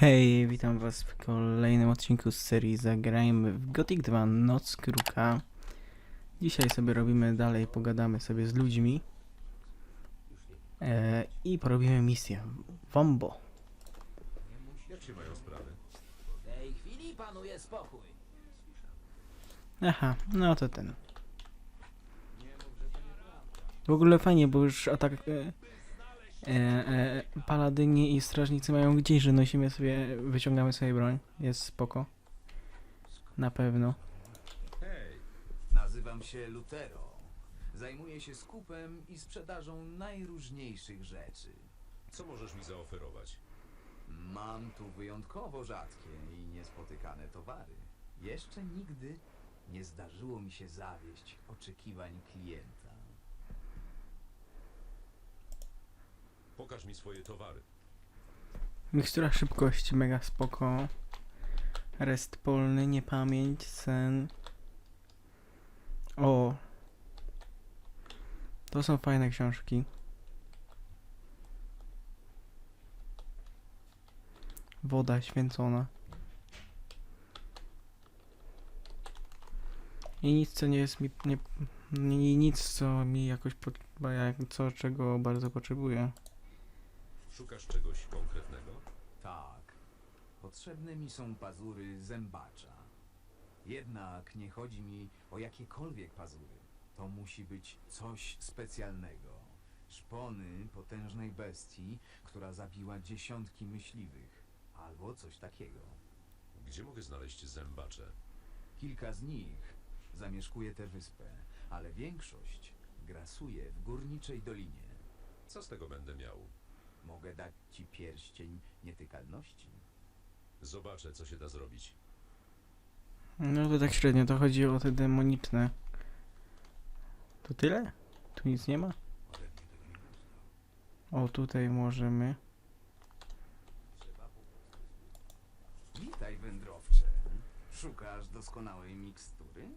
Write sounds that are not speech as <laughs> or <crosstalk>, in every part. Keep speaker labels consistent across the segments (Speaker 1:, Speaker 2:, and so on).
Speaker 1: Hej, witam was w kolejnym odcinku z serii Zagrajmy w Gothic 2 Noc Kruka. Dzisiaj sobie robimy dalej, pogadamy sobie z ludźmi e, i porobimy misję. Wombo.
Speaker 2: Jak się mają sprawy?
Speaker 3: W tej chwili panuje spokój.
Speaker 1: Aha, no to ten. W ogóle fajnie, bo już atak... E, e, e, paladyni i strażnicy mają gdzieś, że nosimy sobie, wyciągamy sobie broń. Jest spoko. Na pewno.
Speaker 2: Hej,
Speaker 3: Nazywam się Lutero. Zajmuję się skupem i sprzedażą najróżniejszych rzeczy.
Speaker 2: co możesz mi zaoferować?
Speaker 3: Mam tu wyjątkowo rzadkie i niespotykane towary. Jeszcze nigdy nie zdarzyło mi się zawieść oczekiwań klienta.
Speaker 2: Pokaż mi swoje towary.
Speaker 1: Mikstura szybkości, mega spoko. Rest polny, niepamięć, sen. O! To są fajne książki. Woda święcona. I nic, co nie jest mi. Nie, nie, nic, co mi jakoś. Co, czego bardzo potrzebuję.
Speaker 2: Szukasz czegoś konkretnego?
Speaker 3: Tak. Potrzebne mi są pazury zębacza. Jednak nie chodzi mi o jakiekolwiek pazury. To musi być coś specjalnego. Szpony potężnej bestii, która zabiła dziesiątki myśliwych. Albo coś takiego.
Speaker 2: Gdzie mogę znaleźć zębacze?
Speaker 3: Kilka z nich zamieszkuje tę wyspę, ale większość grasuje w górniczej dolinie.
Speaker 2: Co z tego będę miał?
Speaker 3: Mogę dać ci pierścień nietykalności.
Speaker 2: Zobaczę, co się da zrobić.
Speaker 1: No to tak średnio, to chodzi o te demoniczne. To tyle? Tu nic nie ma? O, tutaj możemy.
Speaker 3: Witaj, wędrowcze. Szukasz doskonałej mikstury?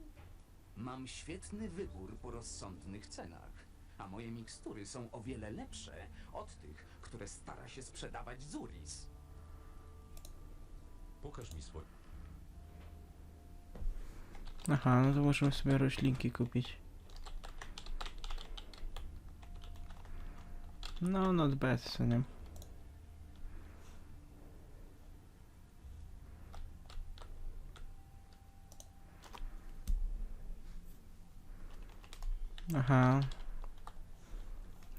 Speaker 3: Mam świetny wybór po rozsądnych cenach, a moje mikstury są o wiele lepsze od tych, które stara się sprzedawać Zuris.
Speaker 2: Pokaż mi swoje...
Speaker 1: Aha, no to możemy sobie roślinki kupić. No, not bad, co nie? Aha.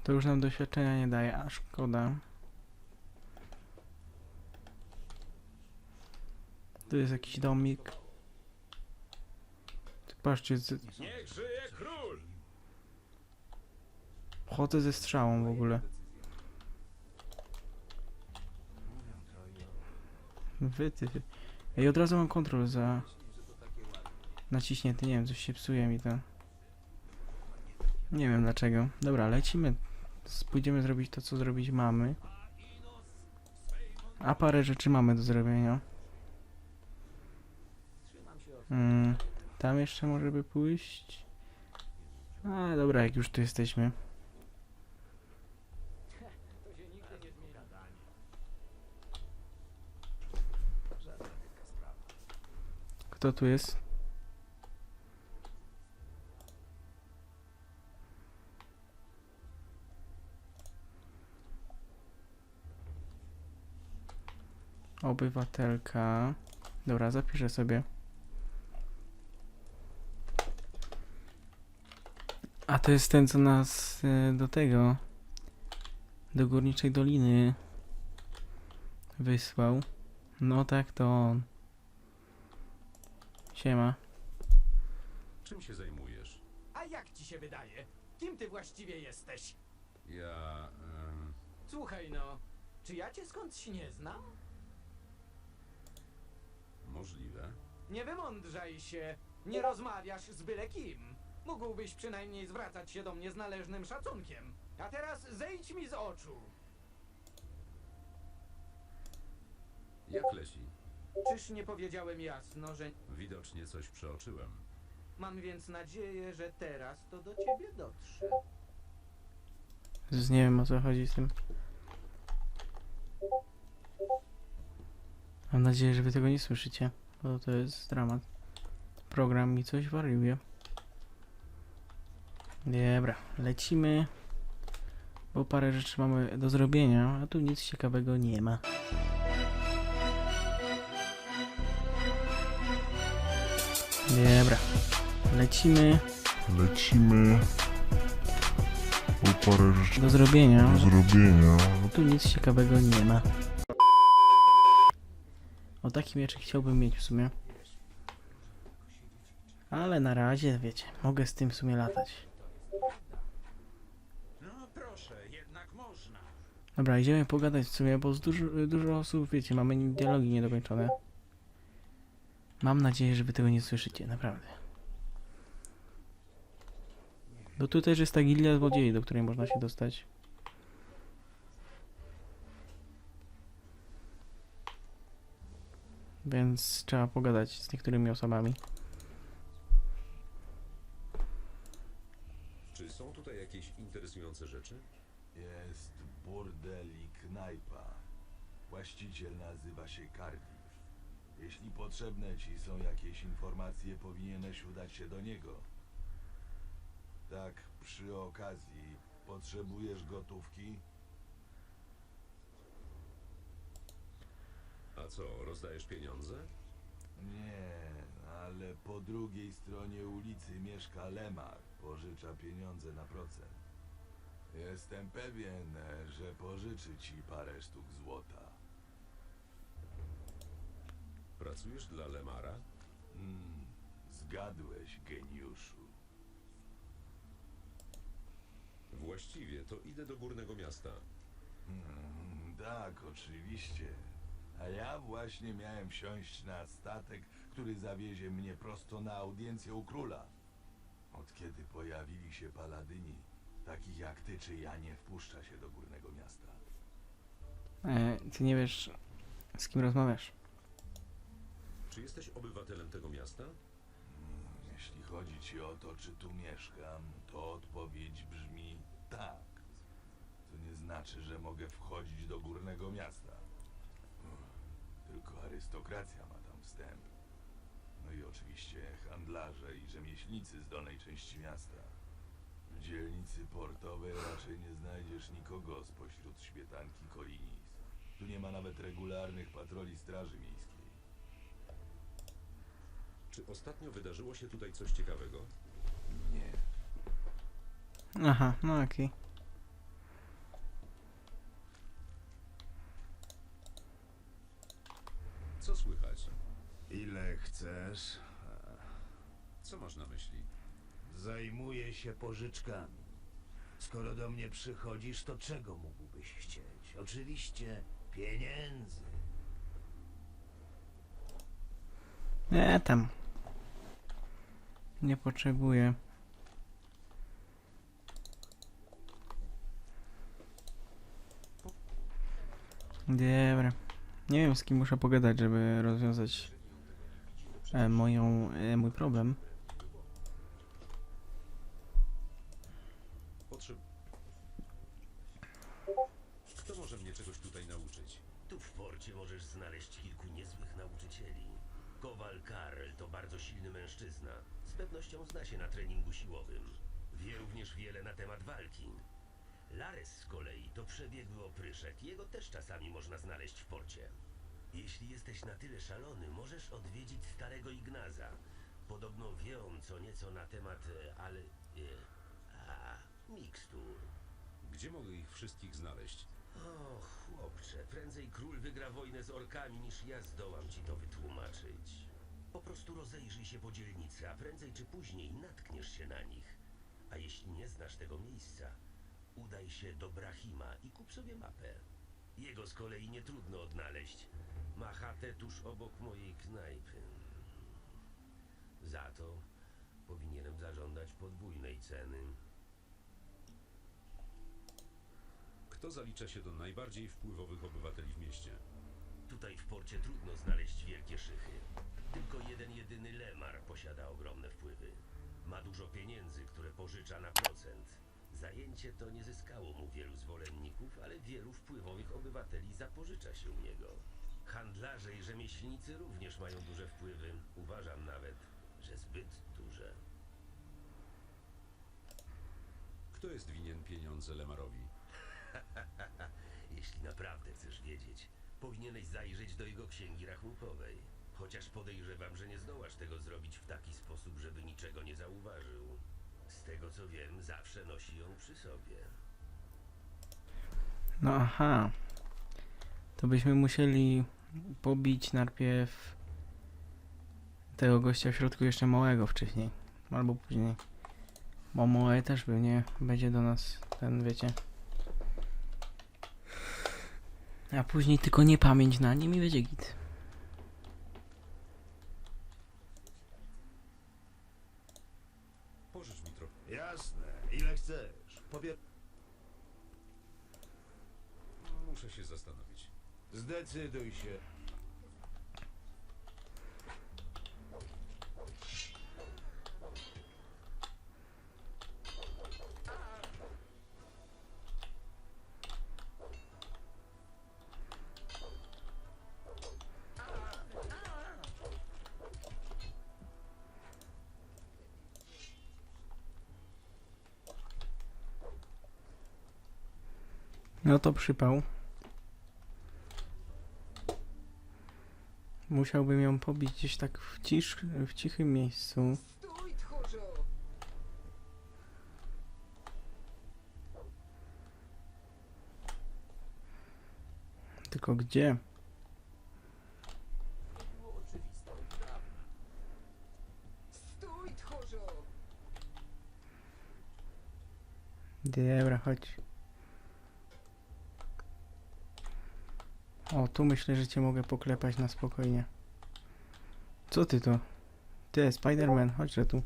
Speaker 1: To już nam doświadczenia nie daje, a szkoda. Tu jest jakiś domik. Patrzcie, z... Chodzę ze strzałą w ogóle. Wy, ty, wy. I od razu mam kontrol za naciśnięty, nie wiem, coś się psuje mi to. Nie wiem dlaczego. Dobra, lecimy. Pójdziemy zrobić to, co zrobić mamy. A parę rzeczy mamy do zrobienia. Mm, tam jeszcze może by pójść. A dobra, jak już tu jesteśmy. Kto tu jest? Obywatelka. Dobra, zapiszę sobie. A to jest ten, co nas e, do tego. Do górniczej doliny wysłał. No tak, to on. Siema.
Speaker 2: Czym się zajmujesz?
Speaker 4: A jak ci się wydaje? Kim ty właściwie jesteś?
Speaker 2: Ja... em,
Speaker 4: Słuchaj no, czy ja cię skądś nie znam?
Speaker 2: Możliwe.
Speaker 4: Nie wymądrzaj się, nie rozmawiasz z byle kim. Mógłbyś przynajmniej zwracać się do mnie z należnym szacunkiem. A teraz zejdź mi z oczu.
Speaker 2: Jak leci?
Speaker 4: Czyż nie powiedziałem jasno, że
Speaker 2: Widocznie coś przeoczyłem.
Speaker 4: mam więc nadzieję, że teraz to do ciebie dotrze.
Speaker 1: Z nie wiem o co chodzi z tym. Mam nadzieję, że wy tego nie słyszycie, bo to jest dramat. Program mi coś wariuje. Dobra, lecimy. Bo parę rzeczy mamy do zrobienia, a tu nic ciekawego nie ma. Dobra, lecimy
Speaker 5: Lecimy po parę rzeczy
Speaker 1: do zrobienia.
Speaker 5: do zrobienia.
Speaker 1: Tu nic ciekawego nie ma. O taki mieczek chciałbym mieć w sumie. Ale na razie, wiecie, mogę z tym w sumie latać.
Speaker 6: No proszę, jednak można.
Speaker 1: Dobra, idziemy pogadać w sumie, bo z dużo, dużo osób, wiecie, mamy dialogi niedokończone. Mam nadzieję, że wy tego nie słyszycie, naprawdę. No tu też jest ta gildia złodziei, do której można się dostać. Więc trzeba pogadać z niektórymi osobami.
Speaker 2: Czy są tutaj jakieś interesujące rzeczy?
Speaker 7: Jest burdel i knajpa. Właściciel nazywa się Cardiff. Jeśli potrzebne ci są jakieś informacje, powinieneś udać się do niego. Tak, przy okazji, potrzebujesz gotówki?
Speaker 2: A co, rozdajesz pieniądze?
Speaker 7: Nie, ale po drugiej stronie ulicy mieszka Lemar. Pożycza pieniądze na procent. Jestem pewien, że pożyczy ci parę sztuk złota.
Speaker 2: Pracujesz dla Lemara?
Speaker 7: Hmm, zgadłeś, geniuszu.
Speaker 2: Właściwie to idę do górnego miasta.
Speaker 7: Mm, tak, oczywiście. A ja właśnie miałem wsiąść na statek, który zawiezie mnie prosto na audiencję u króla. Od kiedy pojawili się paladyni, takich jak ty czy ja nie wpuszcza się do górnego miasta.
Speaker 1: E, ty nie wiesz, z kim rozmawiasz.
Speaker 2: Czy jesteś obywatelem tego miasta?
Speaker 7: Mm, Jeśli chodzi ci o to, czy tu mieszkam, to odpowiedź brzmi tak. To nie znaczy, że mogę wchodzić do górnego miasta. Tylko arystokracja ma tam wstęp. No i oczywiście handlarze i rzemieślnicy z dolnej części miasta. W dzielnicy portowej raczej nie znajdziesz nikogo spośród śmietanki Kolinis. Tu nie ma nawet regularnych patroli straży miejskiej.
Speaker 2: Czy ostatnio wydarzyło się tutaj coś ciekawego?
Speaker 7: Nie.
Speaker 1: Aha, no okej.
Speaker 2: Co
Speaker 6: chcesz?
Speaker 2: Co masz na myśli?
Speaker 6: Zajmuję się pożyczkami. Skoro do mnie przychodzisz, to czego mógłbyś chcieć? Oczywiście pieniędzy.
Speaker 1: Nie, tam. Nie potrzebuję. Dobra. Nie wiem z kim muszę pogadać, żeby rozwiązać e, moją, e, mój problem.
Speaker 2: Potrzeb... Kto może mnie czegoś tutaj nauczyć?
Speaker 8: Tu w porcie możesz znaleźć kilku niezłych nauczycieli. Kowal Karel to bardzo silny mężczyzna. Z pewnością zna się na treningu siłowym. Wie również wiele na temat walki. Lares z kolei to przebiegły opryszek. Jego też czasami można znaleźć w porcie. Jeśli jesteś na tyle szalony, możesz odwiedzić starego Ignaza. Podobno wie on co nieco na temat, e, ale... E, a, mikstur.
Speaker 2: Gdzie mogę ich wszystkich znaleźć?
Speaker 8: O, chłopcze, prędzej król wygra wojnę z orkami, niż ja zdołam ci to wytłumaczyć. Po prostu rozejrzyj się po dzielnicy, a prędzej czy później natkniesz się na nich. A jeśli nie znasz tego miejsca, udaj się do Brahima i kup sobie mapę. Jego z kolei nie trudno odnaleźć. Ma chatę tuż obok mojej knajpy. Za to powinienem zażądać podwójnej ceny.
Speaker 2: Kto zalicza się do najbardziej wpływowych obywateli w mieście?
Speaker 8: Tutaj w porcie trudno znaleźć wielkie szychy. Tylko jeden jedyny Lemar posiada ogromne wpływy. Ma dużo pieniędzy, które pożycza na procent. Zajęcie to nie zyskało mu wielu zwolenników, ale wielu wpływowych obywateli zapożycza się u niego. Handlarze i rzemieślnicy również mają duże wpływy. Uważam nawet, że zbyt duże.
Speaker 2: Kto jest winien pieniądze Lemarowi? <laughs>
Speaker 8: Jeśli naprawdę chcesz wiedzieć, powinieneś zajrzeć do jego księgi rachunkowej. Chociaż podejrzewam, że nie zdołasz tego zrobić w taki sposób, żeby niczego nie zauważył. Z tego co wiem, zawsze nosi ją przy sobie.
Speaker 1: No aha. To byśmy musieli pobić najpierw tego gościa w środku jeszcze małego wcześniej. Albo później. Bo małe też pewnie będzie do nas ten, wiecie. A później tylko nie pamięć na nim i będzie git.
Speaker 2: Pożycz mi trochę.
Speaker 6: Jasne, ile chcesz. Powie...
Speaker 2: Muszę się zastanowić.
Speaker 6: Zdecyduj się.
Speaker 1: No to przypał. Musiałbym ją pobić gdzieś tak w, cisz, w cichym miejscu. Tylko gdzie? Dobra, chodź. O, tu myślę, że cię mogę poklepać na spokojnie. Co ty to? Ty, Spiderman, chodźże tu.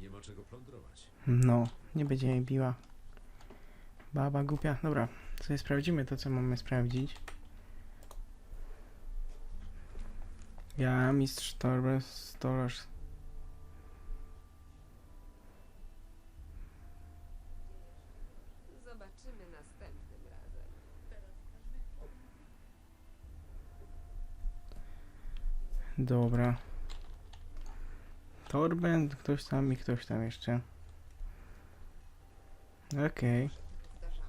Speaker 2: Nie ma czego plądrować.
Speaker 1: No, nie będzie jej biła. Baba głupia. Dobra, sobie sprawdzimy to, co mamy sprawdzić. Ja, mistrz Torres, Storage. Dobra. Torben, ktoś tam i ktoś tam jeszcze. Okej.
Speaker 9: Zdarzało.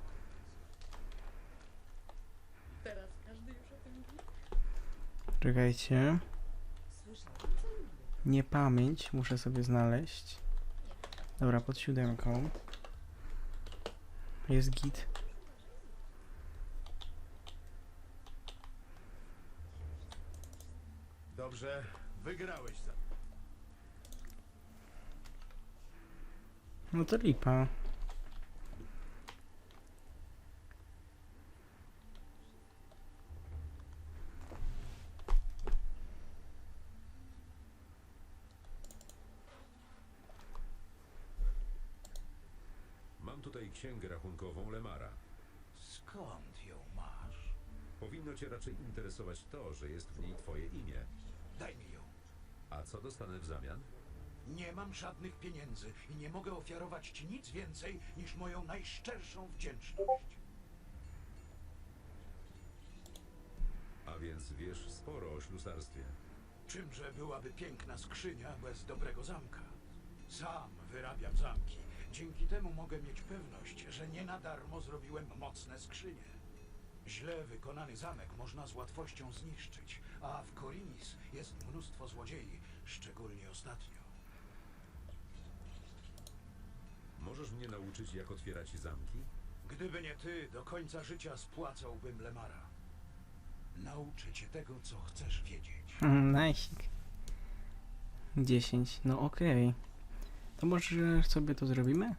Speaker 1: Czekajcie. Nie pamięć, muszę sobie znaleźć. Dobra, pod siódemką. Jest git.
Speaker 6: Dobrze, wygrałeś za.
Speaker 1: No to lipa.
Speaker 2: Mam tutaj księgę rachunkową Lemara.
Speaker 6: Skąd ją masz?
Speaker 2: Powinno cię raczej interesować to, że jest w niej twoje imię.
Speaker 10: Daj mi ją.
Speaker 2: A co dostanę w zamian?
Speaker 10: Nie mam żadnych pieniędzy i nie mogę ofiarować ci nic więcej niż moją najszczerszą wdzięczność.
Speaker 2: A więc wiesz sporo o ślusarstwie.
Speaker 10: Czymże byłaby piękna skrzynia bez dobrego zamka? Sam wyrabiam zamki. Dzięki temu mogę mieć pewność, że nie na darmo zrobiłem mocne skrzynie. Źle wykonany zamek można z łatwością zniszczyć, a w Korinis jest mnóstwo złodziei, szczególnie ostatnio.
Speaker 2: Możesz mnie nauczyć, jak otwierać zamki?
Speaker 10: Gdyby nie ty, do końca życia spłacałbym Lemara. Nauczę cię tego, co chcesz wiedzieć. <laughs>
Speaker 1: Nice. 10. No okej. To może sobie to zrobimy?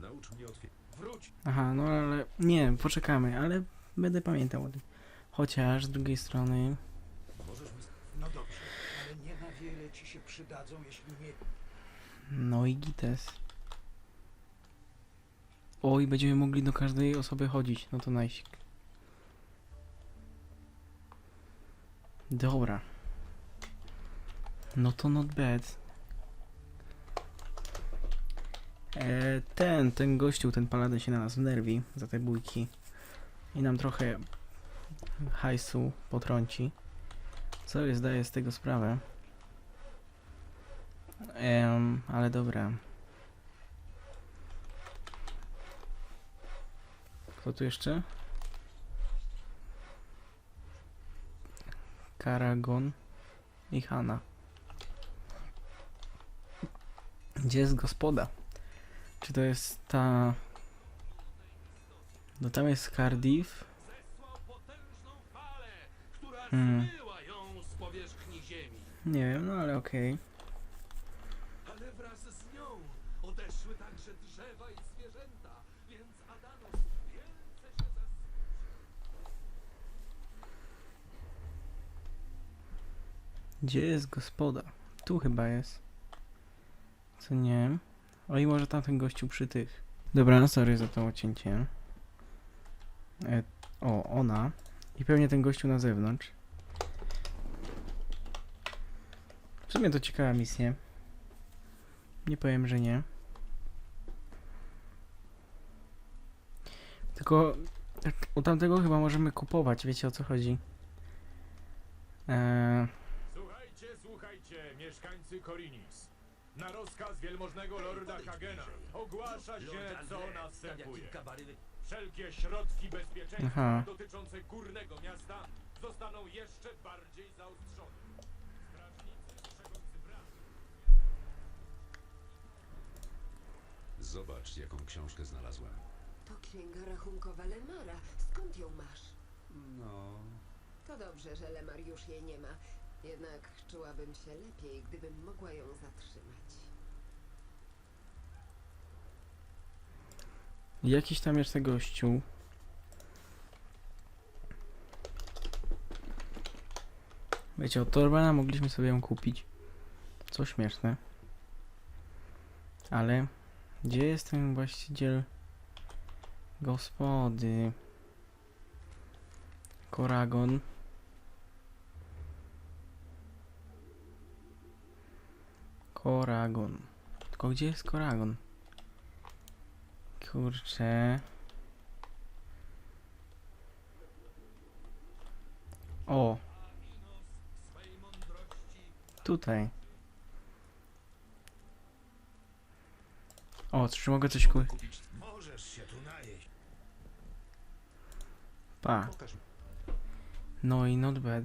Speaker 2: Naucz mnie otwierać.
Speaker 10: Wróć
Speaker 1: Aha, no ale nie, poczekamy, ale będę pamiętał o tym. Chociaż z drugiej strony.
Speaker 2: Możesz mi...
Speaker 10: No dobrze, ale nie na wiele ci się przydadzą, jeśli nie...
Speaker 1: No i gites. O, i będziemy mogli do każdej osoby chodzić. No to najsik. Dobra. No to not bad. E, ten, ten gościu, ten paladyn się na nas wnerwi za te bójki i nam trochę hajsu potrąci. Co zdaję z tego sprawę. Em, ale dobra. Kto tu jeszcze? Karagon i Hanna. Gdzie jest gospoda? Czy to jest ta... No tam jest Cardiff. Hmm. Nie wiem, no ale okej.
Speaker 8: Ale
Speaker 1: Gdzie jest gospoda? Tu chyba jest. Co nie? O i może tamten gościu przy tych. Dobra, no sorry za to odcięcie. E, o, ona. I pewnie ten gościu na zewnątrz. W sumie to ciekawa misja. Nie powiem, że nie. Tylko u tamtego chyba możemy kupować, wiecie o co chodzi. Eee,
Speaker 10: słuchajcie, mieszkańcy Korinis. Na rozkaz wielmożnego lorda Kagena ogłasza się, co następuje. Wszelkie środki bezpieczeństwa
Speaker 1: Aha.
Speaker 10: dotyczące górnego miasta zostaną jeszcze bardziej zaostrzone.
Speaker 2: Zobacz, jaką książkę znalazłem.
Speaker 9: To księga rachunkowa Lemara. Skąd ją masz?
Speaker 2: No,
Speaker 9: To dobrze, że Lemar już jej nie ma. Jednak czułabym się lepiej, gdybym mogła ją zatrzymać.
Speaker 1: Jakiś tam jeszcze gościu. Wiecie, od Torbana mogliśmy sobie ją kupić. Co śmieszne. Ale gdzie jest ten właściciel gospody? Koragon. Koragon. Tylko gdzie jest Koragon? Kurczę. O. Tutaj. O, czy mogę coś kupić?
Speaker 6: Możesz się tu najeść.
Speaker 1: Pa. No i not bad.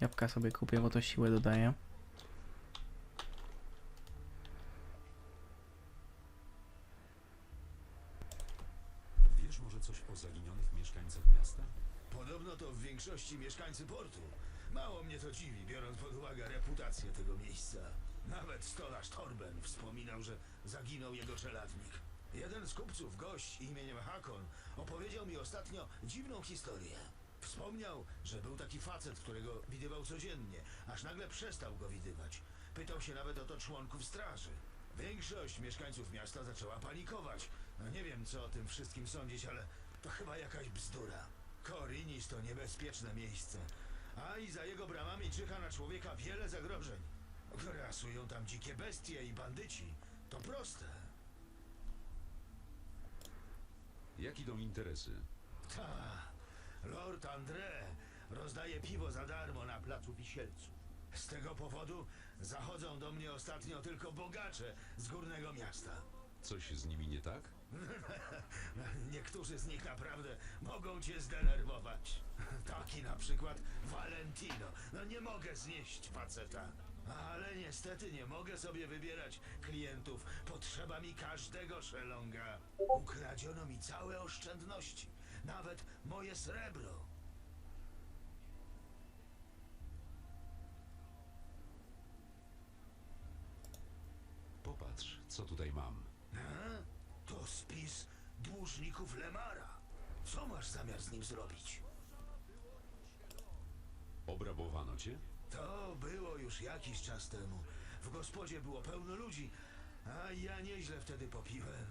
Speaker 1: Jabłka sobie kupię, bo to siłę dodaje.
Speaker 2: wiesz może coś zaginionych mieszkańcach miasta?
Speaker 6: Podobno to w większości mieszkańcy portu. Mało mnie to dziwi, biorąc pod uwagę reputację tego miejsca. Nawet stolarz Torben wspominał, że zaginął jego czeladnik. Jeden z kupców, gość imieniem Hakon, opowiedział mi ostatnio dziwną historię. Wspomniał, że był taki facet, którego widywał codziennie, aż nagle przestał go widywać. Pytał się nawet o to członków straży. Większość mieszkańców miasta zaczęła panikować. No nie wiem, co o tym wszystkim sądzić, ale to chyba jakaś bzdura. Korinis to niebezpieczne miejsce, a i za jego bramami czyha na człowieka wiele zagrożeń. Grasują tam dzikie bestie i bandyci. To proste.
Speaker 2: Jak idą interesy?
Speaker 6: Ta, Lord André rozdaje piwo za darmo na placu Wisielców. Z tego powodu zachodzą do mnie ostatnio tylko bogacze z górnego miasta.
Speaker 2: Coś z nimi nie tak? <laughs>
Speaker 6: Niektórzy z nich naprawdę mogą cię zdenerwować. Taki na przykład Valentino. No nie mogę znieść faceta. Ale niestety nie mogę sobie wybierać klientów. Potrzeba mi każdego szelonga. Ukradziono mi całe oszczędności. Nawet moje srebro.
Speaker 2: Popatrz, co tutaj mam.
Speaker 6: E? To spis dłużników Lemara. Co masz zamiar z nim zrobić?
Speaker 2: Obrabowano cię?
Speaker 6: To było już jakiś czas temu. W gospodzie było pełno ludzi, a ja nieźle wtedy popiłem.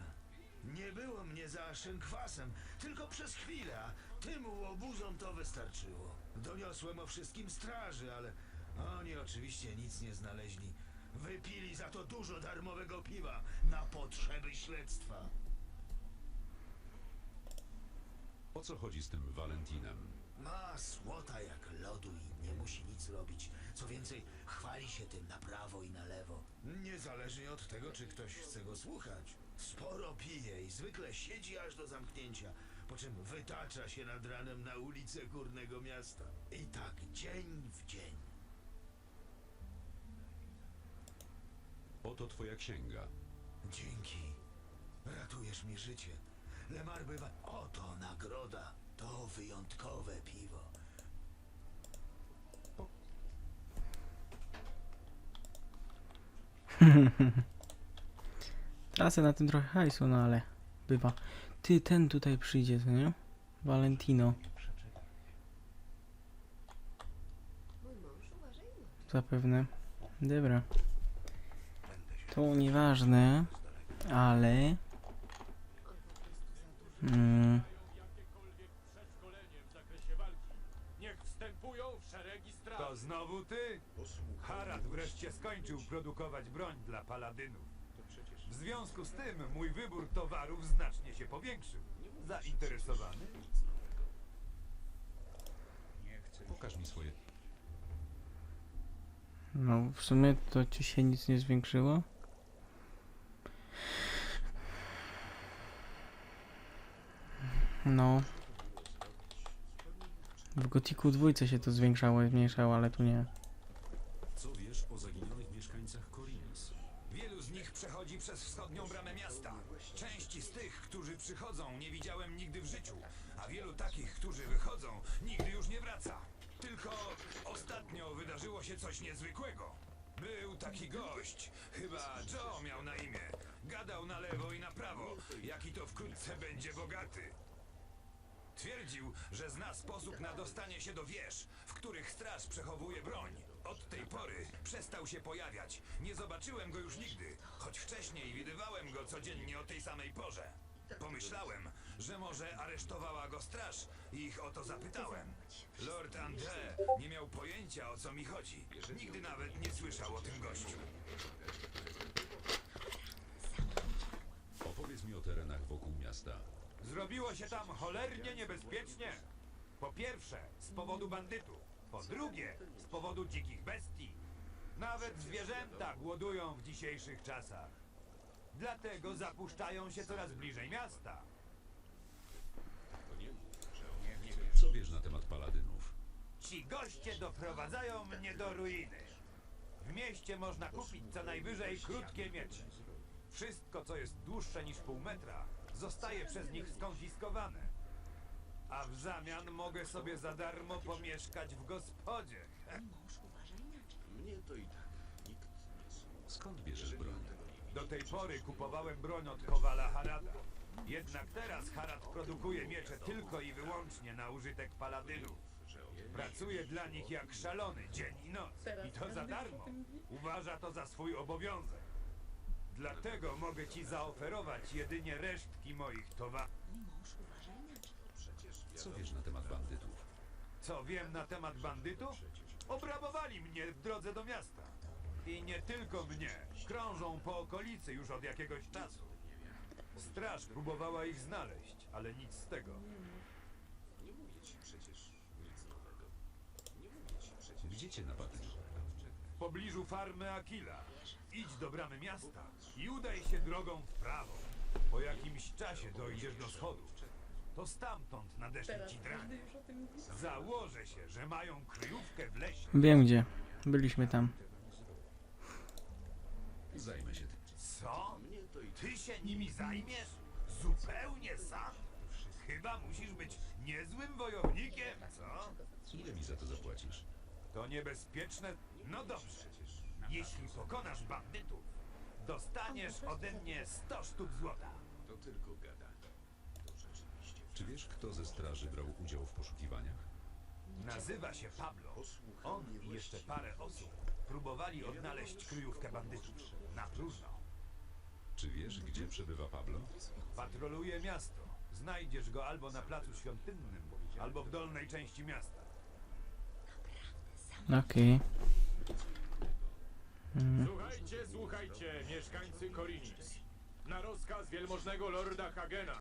Speaker 6: Nie było mnie za szynkwasem, tylko przez chwilę, a tym łobuzom to wystarczyło. Doniosłem o wszystkim straży, ale oni oczywiście nic nie znaleźli. Wypili za to dużo darmowego piwa na potrzeby śledztwa.
Speaker 2: O co chodzi z tym Valentinem?
Speaker 6: Ma słota jak lodu i nie musi nic robić. Co więcej, chwali się tym na prawo i na lewo. Niezależnie od tego, czy ktoś chce go słuchać. Sporo pije i zwykle siedzi aż do zamknięcia, po czym wytacza się nad ranem na ulicę górnego miasta. I tak dzień w dzień.
Speaker 2: Oto twoja księga.
Speaker 6: Dzięki. Ratujesz mi życie. Lemar bywa... Oto nagroda. To wyjątkowe piwo. <laughs>
Speaker 1: Tracę na tym trochę hajsu, no ale bywa. Ty, ten tutaj przyjdzie, co nie? Valentino. Zapewne. Dobra. To nieważne, ale... Mm,
Speaker 10: Niech wstępują w szeregi straży.
Speaker 11: To znowu ty? Harad wreszcie skończył produkować broń dla paladynów. W związku z tym mój wybór towarów znacznie się powiększył. Zainteresowany?
Speaker 2: Pokaż mi swoje.
Speaker 1: no, w sumie to ci się nic nie zwiększyło. No. W Gotiku dwójce się to zwiększało i zmniejszało, ale tu nie.
Speaker 2: Co wiesz o zaginionych mieszkańcach Korins?
Speaker 11: Wielu z nich przechodzi przez wschodnią bramę miasta. Części z tych, którzy przychodzą, nie widziałem nigdy w życiu, a wielu takich, którzy wychodzą, nigdy już nie wraca. Tylko ostatnio wydarzyło się coś niezwykłego. Był taki gość, chyba Joe miał na imię. Gadał na lewo i na prawo, jaki to wkrótce będzie bogaty. Twierdził, że zna sposób na dostanie się do wież, w których straż przechowuje broń. Od tej pory przestał się pojawiać. Nie zobaczyłem go już nigdy, choć wcześniej widywałem go codziennie o tej samej porze. Pomyślałem, że może aresztowała go straż i ich o to zapytałem. Lord André nie miał pojęcia o co mi chodzi. Nigdy nawet nie słyszał o tym gościu.
Speaker 2: Opowiedz mi o terenach wokół miasta.
Speaker 11: Zrobiło się tam cholernie niebezpiecznie. Po pierwsze, z powodu bandytów. Po drugie, z powodu dzikich bestii. Nawet zwierzęta głodują w dzisiejszych czasach. Dlatego zapuszczają się coraz bliżej miasta.
Speaker 2: Co wiesz na temat paladynów?
Speaker 11: Ci goście doprowadzają mnie do ruiny. W mieście można kupić co najwyżej krótkie miecze. Wszystko, co jest dłuższe niż pół metra, zostaje przez nich skonfiskowane. A w zamian mogę sobie za darmo pomieszkać w gospodzie.
Speaker 2: Skąd bierzesz broń?
Speaker 11: Do tej pory kupowałem broń od Kowala Harada. Jednak teraz Harad produkuje miecze tylko i wyłącznie na użytek paladynów. Pracuje dla nich jak szalony dzień i noc. I to za darmo. Uważa to za swój obowiązek. Dlatego mogę ci zaoferować jedynie resztki moich towarów.
Speaker 2: Co wiesz na temat bandytów?
Speaker 11: Co wiem na temat bandytów? Obrabowali mnie w drodze do miasta. I nie tylko mnie. Krążą po okolicy już od jakiegoś czasu. Straż próbowała ich znaleźć, ale nic z tego.
Speaker 2: Gdzie cię napadli?
Speaker 11: W pobliżu farmy Akila. Idź do bramy miasta i udaj się drogą w prawo. Po jakimś czasie dojdziesz do schodów. To stamtąd nadeszli ci dranie. Założę się, że mają kryjówkę w lesie.
Speaker 1: Wiem gdzie. Byliśmy tam.
Speaker 2: Zajmę się tym.
Speaker 11: Co? Ty się nimi zajmiesz? Zupełnie sam? Chyba musisz być niezłym wojownikiem, co?
Speaker 2: Ile mi za to zapłacisz?
Speaker 11: To niebezpieczne? No dobrze. Jeśli pokonasz bandytów, dostaniesz ode mnie 100 sztuk złota.
Speaker 2: Czy wiesz, kto ze straży brał udział w poszukiwaniach?
Speaker 11: Nazywa się Pablo. On i jeszcze parę osób próbowali odnaleźć kryjówkę bandytów. Na próżno.
Speaker 2: Czy wiesz, gdzie przebywa Pablo?
Speaker 11: Patroluje miasto. Znajdziesz go albo na placu świątynnym, albo w dolnej części miasta.
Speaker 1: Okej. Mm.
Speaker 12: Słuchajcie, słuchajcie, mieszkańcy Korinis. Na rozkaz wielmożnego lorda Hagena